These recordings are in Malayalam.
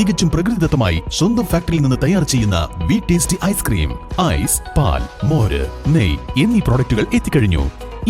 തികച്ചും പ്രകൃതിദത്തമായി സ്വന്തം ഫാക്ടറിയിൽ നിന്ന് തയ്യാർ ചെയ്യുന്ന വി ടേസ്റ്റി ഐസ്ക്രീം ഐസ് പാൽ മോര് നെയ് എന്നീ പ്രോഡക്റ്റുകൾ എത്തിക്കഴിഞ്ഞു.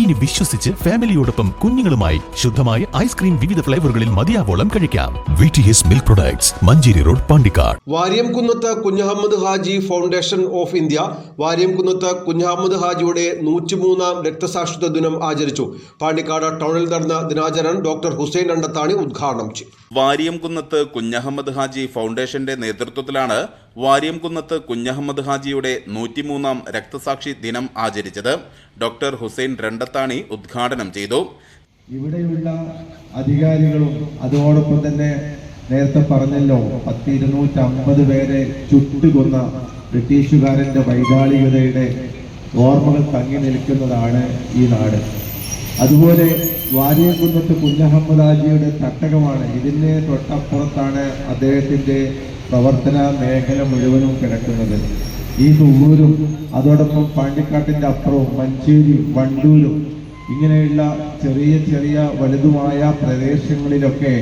ഇനി വിശ്വസിച്ച് ഫാമിലിയോടൊപ്പം കുഞ്ഞുങ്ങളുമായി ശുദ്ധമായ ഐസ്ക്രീം വിവിധ ഫ്ലേവറുകളിൽ മതിയാവോളം കഴിക്കാം. V T S milk products Manjeri road Pandikkad. Variyamkunnath Kunjahammed Haji foundation of India Variyamkunnath Kunjahammed ഹാജിയുടെ നൂറ്റിമൂന്നാം രക്തസാക്ഷിത്വ ദിനം ആചരിച്ചു. പാണ്ടിക്കാട് ടൗണിൽ നടന്ന ദിനാചരണം ഡോക്ടർ ഹുസൈൻ അണ്ടത്താണി ഉദ്ഘാടനം ചെയ്തു. വാര്യംകുന്നത്ത് കുഞ്ഞഹമ്മദ് ഹാജി ഫൗണ്ടേഷന്റെ നേതൃത്വത്തിലാണ് വാര്യംകുന്നത്ത് കുഞ്ഞഹമ്മദ് ഹാജിയുടെ നൂറ്റിമൂന്നാം രക്തസാക്ഷി ദിനം ആചരിച്ചത്. ഡോക്ടർ ഹുസൈൻ രണ്ടത്താണി ഉദ്ഘാടനം ചെയ്തു. ഇവിടെയുള്ള അധികാരികളും അതോടൊപ്പം തന്നെ നേരത്തെ പറഞ്ഞല്ലോ പത്ത് ഇരുന്നൂറ്റമ്പത് പേരെ ചുട്ടുകൊന്ന ബ്രിട്ടീഷുകാരന്റെ വൈകാളികതയുടെ ഓർമ്മകൾ തങ്ങി നിൽക്കുന്നതാണ് ഈ നാട്. അതുപോലെ വാര്യംകുന്നത്ത് കുഞ്ഞഹമ്മദാജിയുടെ തട്ടകമാണ്. ഇതിന് തൊട്ടപ്പുറത്താണ് അദ്ദേഹത്തിന്റെ പ്രവർത്തന മേഖല മുഴുവനും കിടക്കുന്നത്. ഈ തുള്ളൂരും അതോടൊപ്പം പാണ്ടിക്കാട്ടിന്റെ അപ്പുറവും മഞ്ചേരി വണ്ടൂരും ഇങ്ങനെയുള്ള ചെറിയ ചെറിയ വലുതുമായ പ്രദേശങ്ങളിലൊക്കെ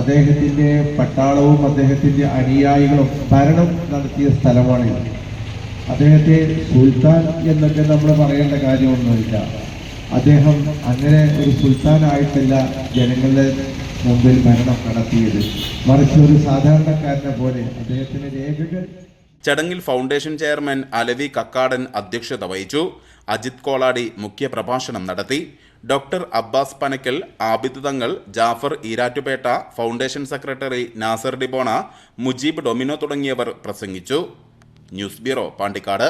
അദ്ദേഹത്തിന്റെ പട്ടാളവും അദ്ദേഹത്തിന്റെ അനുയായികളും ഭരണം നടത്തിയ സ്ഥലമാണിത് അദ്ദേഹത്തെ സുൽത്താൻ എന്നൊക്കെ നമ്മൾ പറയേണ്ട കാര്യമൊന്നുമില്ല. അദ്ദേഹം അങ്ങനെ ഒരു സുൽത്താനായിട്ടല്ല ജനങ്ങളുടെ മുമ്പിൽ ഭരണം നടത്തിയത്. മറിച്ച് ഒരു സാധാരണക്കാരനെ പോലെ അദ്ദേഹത്തിന്റെ രേഖകൾ ചടങ്ങിൽ ഫൗണ്ടേഷൻ ചെയർമാൻ അലവി കക്കാടൻ അധ്യക്ഷത വഹിച്ചു. അജിത് കോളാടി മുഖ്യപ്രഭാഷണം നടത്തി. Doctor Abbas Panakkal Abid Thangal Jafar Erattupetta foundation secretary Nasar ഡിബോണ മുജീബ് ഡൊമിനോ തുടങ്ങിയവർ പ്രസംഗിച്ചു. News bureau Pandikkad.